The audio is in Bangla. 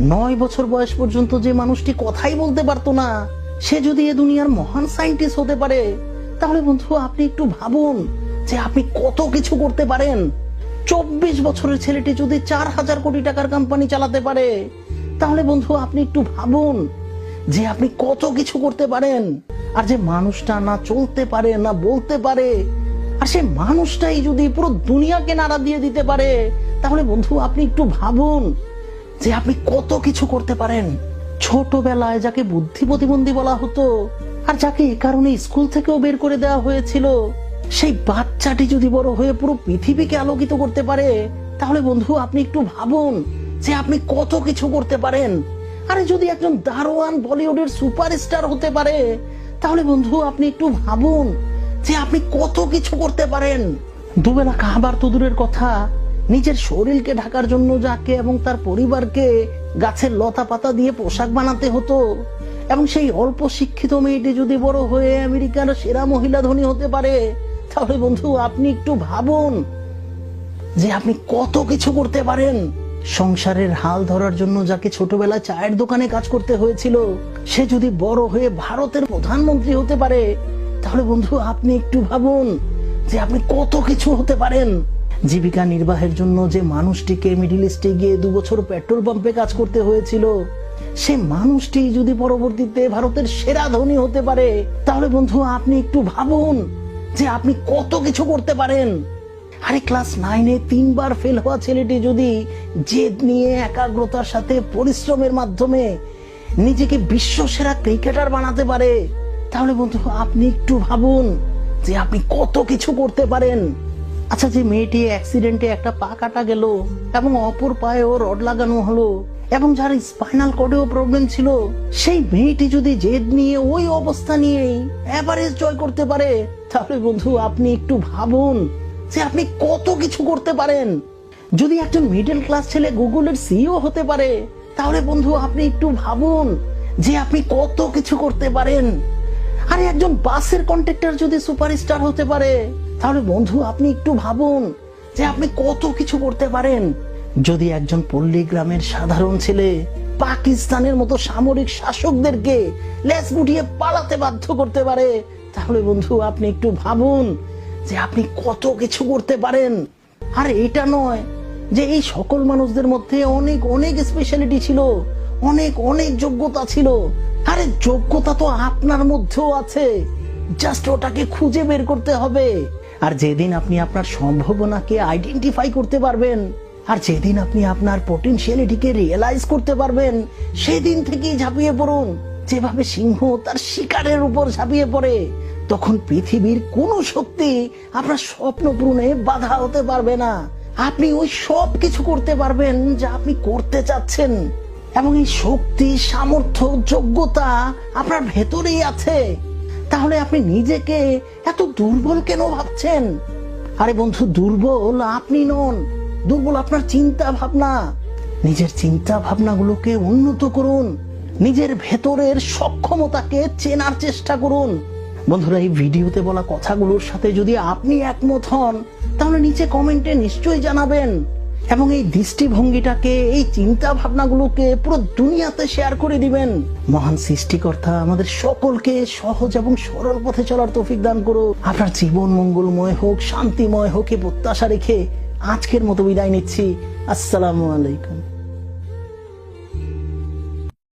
নয় বছর বয়স পর্যন্ত যে মানুষটি কথাই বলতে পারতো না, সে যদি এ দুনিয়ার মহান সায়েন্টিস্ট হতে পারে, তাহলে বন্ধু আপনি একটু ভাবুন যে আপনি কত কিছু করতে পারেন। চব্বিশ বছরের ছেলেটি যদি চার হাজার কোটি টাকার কোম্পানি চালাতে পারে, তাহলে বন্ধু আপনি একটু ভাবুন যে আপনি কত কিছু করতে পারেন। আর যে মানুষটা না চলতে পারে, না বলতে পারে, আর সে মানুষটাই যদি পুরো দুনিয়াকে নাড়া দিয়ে দিতে পারে, তাহলে বন্ধু আপনি একটু ভাবুন যে আপনি কত কিছু করতে পারেন। ছোটবেলায় যাকে বুদ্ধি প্রতিবন্ধী বলা হতো, আর যাকে এ কারণে স্কুল থেকেও বের করে দেওয়া হয়েছিল, সেই বাচ্চাটি যদি বড় হয়ে পুরো পৃথিবীকে আলোকিত করতে পারে, তাহলে বন্ধু আপনি একটু ভাবুন যে আপনি কত কিছু করতে পারেন। আরে যদি একজন দারোয়ান বলিউডের সুপারস্টার হতে পারে, তাহলে বন্ধু আপনি একটু ভাবুন যে আপনি কত কিছু করতে পারেন। দুবেলা খাবার তো দূরের কথা নিজের শরীরকে ঢাকার জন্য যাকে এবং তার পরিবারকে গাছের লতা পাতা দিয়ে পোশাক বানাতে হতো। এবং সেই অল্প শিক্ষিত মেয়েটি যদি বড় হয়ে আমেরিকার সেরা মহিলা ধনী হতে পারে, তাহলে বন্ধু আপনি একটু ভাবুন যে আপনি কত কিছু করতে পারেন। সংসারের হাল ধরার জন্য যাকে ছোটবেলায় চায়ের দোকানে কাজ করতে হয়েছিল, সে যদি বড় হয়ে ভারতের প্রধানমন্ত্রী হতে পারে, তাহলে বন্ধু আপনি একটু ভাবুন যে আপনি কত কিছু হতে পারেন। জীবিকা নির্বাহের জন্য যে মানুষটিকে মিডিল ইস্টে গিয়ে দু বছর পেট্রোল পাম্পে কাজ করতে হয়েছিল, সে মানুষটি যদি পরবর্তীতে ভারতের সেরা ধনী হতে পারে, তাহলে বন্ধু আপনি একটু ভাবুন যে আপনি কত কিছু করতে পারেন। আরে ক্লাস নাইনে তিনবার ফেল হওয়া ছেলেটি যদি জেদ নিয়ে, একাগ্রতার সাথে, পরিশ্রমের মাধ্যমে নিজেকে বিশ্ব সেরা ক্রিকেটার বানাতে পারে, তাহলে বন্ধু আপনি একটু ভাবুন যে আপনি কত কিছু করতে পারেন। আচ্ছা যে মেয়েটি অ্যাক্সিডেন্টে একটা পা কাটা গেল, এবং অপর পায়ে পায়েও রড লাগানো হলো, এবং যার স্পাইনাল কর্ডেও প্রবলেম ছিল, সেই মেয়েটি যদি জেদ নিয়ে ওই অবস্থা নিয়েই এভারেজ জয় করতে পারে, তাহলে বন্ধু আপনি একটু ভাবুন যে আপনি কত কিছু করতে পারেন। যদি একজন মিডল ক্লাস ছেলে গুগলের সিইও হতে পারে, তাহলে বন্ধু আপনি একটু ভাবুন যে আপনি কত কিছু করতে পারেন। আরে, একজন বাসের কন্ট্রাক্টর যদি সুপারস্টার হতে পারে তাহলে বন্ধু, আপনি একটু ভাবুন যে আপনি কত কিছু করতে পারেন। যদি একজন পল্লী গ্রামের সাধারণ ছেলে পাকিস্তানের মতো সামরিক শাসকদেরকে লেজ গুটিয়ে পালাতে বাধ্য করতে পারে, তাহলে বন্ধু, আপনি একটু ভাবুন যে আপনি কত কিছু করতে পারেন। আর এটা নয় যে এই সকল মানুষদের মধ্যে অনেক অনেক স্পেশালিটি ছিল, অনেক অনেক যোগ্যতা ছিল। আরে, যোগ্যতা তো আপনার মধ্যেও আছে। জাস্ট ওটাকে খুঁজে বের করতে হবে। আর যেদিন আপনি আপনার সম্ভাবনাকে আইডেন্টিফাই করতে পারবেন, আর যেদিন আপনি আপনার পটেনশিয়ালিটিকে রিয়েলাইজ করতে পারবেন, সেদিন থেকেই ঝাঁপিয়ে পড়ুন। যেভাবে সিংহ তার শিকারের উপর ঝাঁপিয়ে পড়ে, তখন পৃথিবীর কোনো শক্তি আপনার স্বপ্ন পূরণে বাধা হতে পারবে না। আপনি ওই সব কিছু করতে পারবেন যা আপনি করতে চাচ্ছেন, এবং এই শক্তি, সামর্থ্য, যোগ্যতা আপনার ভেতরেই আছে। তাহলে আপনি নিজেকে এত দুর্বল কেন ভাবছেন? আরে বন্ধু, দুর্বল আপনি নন। দুর্বল আপনার চিন্তা ভাবনা। নিজের চিন্তা ভাবনাগুলোকে উন্নত করুন। নিজের ভেতরের সক্ষমতাকে চেনার চেষ্টা করুন। বন্ধুরা, এই ভিডিওতে বলা কথাগুলোর সাথে যদি আপনি একমত হন, তাহলে নিচে কমেন্টে নিশ্চয়ই জানাবেন। এবং এই দৃষ্টিভঙ্গিটাকে, এই চিন্তা ভাবনাগুলোকে পুরো দুনিয়াতে শেয়ার করে দিবেন। মহান সৃষ্টিকর্তা, আমাদের সকলকে সহজ এবং সরল পথে চলার তৌফিক দান করো আপনার জীবন মঙ্গলময় হোক, শান্তিময় হোক এ প্রত্যাশা রেখে আজকের মতো বিদায় নিচ্ছি। আসসালামু আলাইকুম।